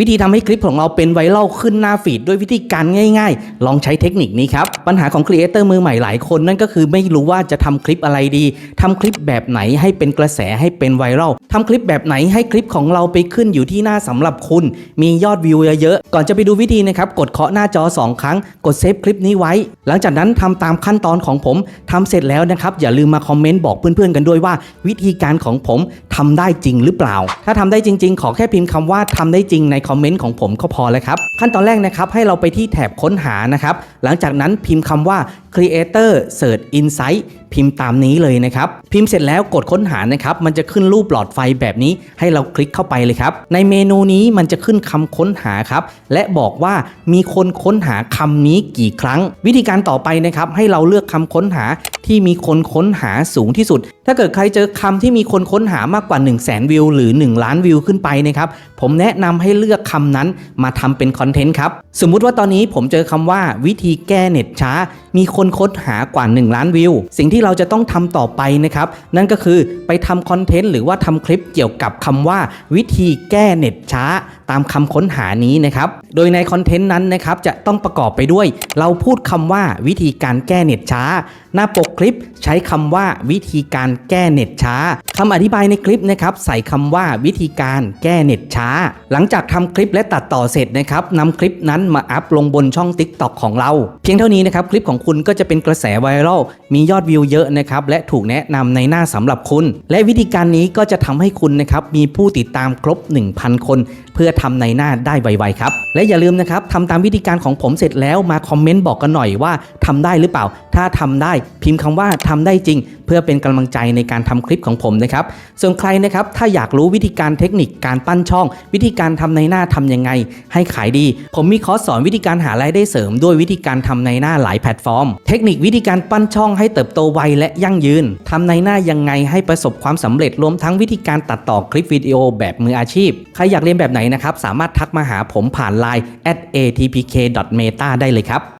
วิธีทำให้คลิปของเราเป็นไวรัลขึ้นหน้าฟีดด้วยวิธีการง่ายๆ ลองใช้เทคนิคนี้ครับ ปัญหาของครีเอเตอร์มือใหม่หลายคนนั่นก็คือไม่รู้ว่าจะทำคลิปอะไรดีทำคลิปแบบไหนให้เป็นกระแสให้เป็นไวรัลทำคลิปแบบไหนให้คลิปของเราไปขึ้นอยู่ที่หน้าสำหรับคุณ มียอดวิวเยอะๆ ก่อนจะไปดูวิธีนะครับ กดเคาะหน้าจอ 2 ครั้ง กดเซฟคลิปนี้ไว้ หลังจากนั้นทำตามขั้นตอนของผมทำเสร็จแล้วนะครับอย่าลืมมาคอมเมนต์บอกเพื่อนๆกันด้วยว่า วิธีการของผมทำได้จริงหรือเปล่า ถ้าทำได้จริง ๆ ขอแค่พิมพ์คำว่าทำได้จริงในคอมเมนต์ของผมก็พอแล้วครับ ขั้นตอนแรกนะครับให้เราไปที่แถบค้นหานะครับ หลังจากนั้นพิมพ์คำว่า Creator Search Insight พิมพ์ตามนี้เลยนะครับ พิมพ์เสร็จแล้วกดค้นหานะครับ มันจะขึ้นรูปหลอดไฟแบบนี้ ให้เราคลิกเข้าไปเลยครับ ในเมนูนี้มันจะขึ้นคำค้นหาครับ และบอกว่ามีคนค้นหาคำนี้กี่ครั้ง วิธีการต่อไปนะครับ ให้เราเลือกคำค้นหาที่มีคนค้นหาสูงที่สุด ถ้าเกิดใครเจอคำที่มีคนค้นหามากกว่า 1 0 0 0 0แสนวิวหรือ 1 ล้านวิวขึ้นไปนะครับ ผมแนะนำให้เลือกคำนั้นมาทำเป็นคอนเทนต์ครับ สมมุติว่าตอนนี้ผมเจอคำว่าวิธีแก้เน็ตช้า มีคนค้นหากว่า 1 ล้านวิว สิ่งที่เราจะต้องทำต่อไปนะครับ นั่นก็คือไปทำคอนเทนต์หรือว่าทำคลิปเกี่ยวกับคำว่า วิธีแก้เน็ตช้า ตามคำค้นหานี้นะครับ โดยในคอนเทนต์นั้นนะครับจะต้องประกอบไปด้วย เราพูดคำว่าวิธีการแก้เน็ตช้า หน้าปกคลิปใช้คำว่าวิธีการแก้เน็ตช้าคำอธิบายในคลิปนะครับใส่คำว่าวิธีการแก้เน็ตช้า หลังจากทำคลิปและตัดต่อเสร็จนะครับนำคลิปนั้นมาอัพลงบนช่อง TikTok ของเรา เพียงเท่านี้นะครับคลิปของคุณก็จะเป็นกระแสไวรัลมียอดวิวเยอะนะครับและถูกแนะนำในหน้าสำหรับคุณ และวิธีการนี้ก็จะทำให้คุณนะครับมีผู้ติดตามครบ 1,000 คน เพื่อทำในหน้าได้ไวๆครับ และอย่าลืมนะครับทำตามวิธีการของผมเสร็จแล้วมาคอมเมนต์บอกกันหน่อยว่าทำได้หรือเปล่า ถ้าทำได้พิมพ์คำว่าทำได้จริง เพื่อเป็นกำลังใจในการทำคลิปของผมนะครับ ส่วนใครนะครับถ้าอยากรู้วิธีการเทคนิคการปั้นช่อง วิธีการทำในหน้าทำยังไง ให้ขายดี ผมมีคอร์สสอนวิธีการหารายได้เสริม ด้วยวิธีการทำในหน้าหลายแพลตฟอร์ม เทคนิควิธีการปั้นช่องให้เติบโตไวและยั่งยืนทำในหน้ายังไงให้ประสบความสำเร็จรวมทั้งวิธีการตัดต่อคลิปวิดีโอแบบมืออาชีพ ใครอยากเรียนแบบไหนนะครับสามารถทักมาหาผมผ่าน Line at atpk.meta ได้เลยครับ